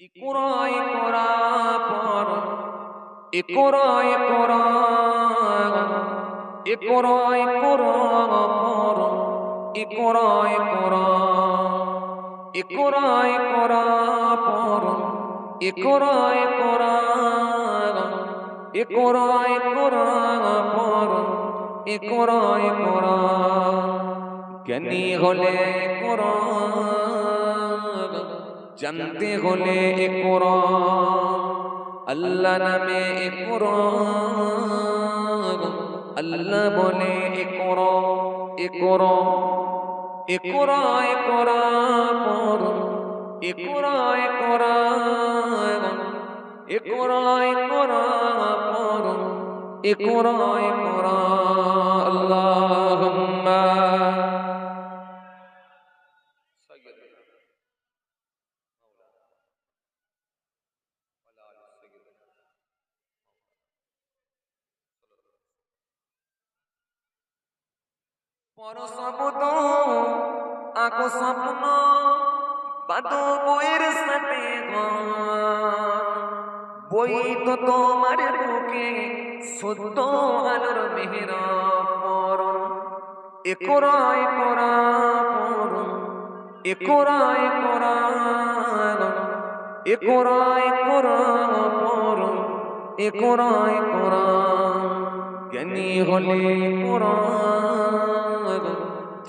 ইকরায় করা করা করা করা করা করা করা করা। হলে কোরআন জানতে হলে এ আল্লাহ নামে এ আল্লাহ বলে এ কোরআন এ কোরআন এ কোরআন এ কোরআন এ কোরআন এ কোরআন পর শব্দ আঁকো স্বপ্ন বাদো বইয়ের সাথে। বই তো তোমার বুকে সত্য আলোর মেহেরা পরন এ কোরা এ কোরা পরন এ কোরা এ কোরা এ জ্ঞানী হলে কোরআন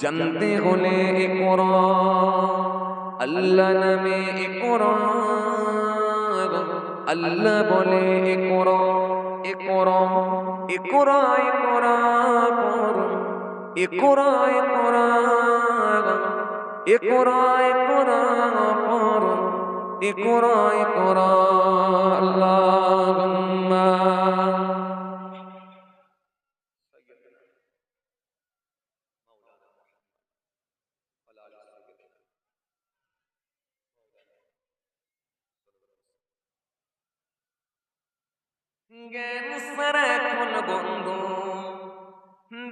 জানতে হলে কোরআন আল্লাহ নামে কোরআন আল্লাহ বলে কোরআন কোরআন কোরআন কোরআন কোরআন কোরআন কোরআন কোরআন কোরআন কোরআন আল্লাহুম্মা জ্ঞান সারা বন্ধু?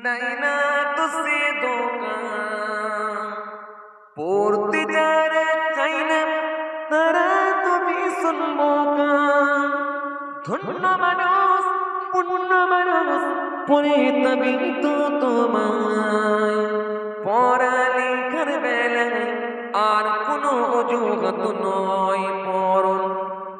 ডাইনা তো সে দোকান। পড়তে যারা চাই তারা তুমি শুনব। ধন্য মানুষ, পুণ্য মানুষ পরে তবে তো তোমায়। পড়ালেখার বেলায় আর কোনো অজুহাত নয় পড়ন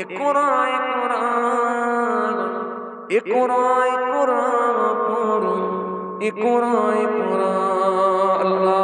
এ কোরআন কোরআন এ কোরআন কোরআন পড়ো এ কোরআন কোরআন আল্লাহ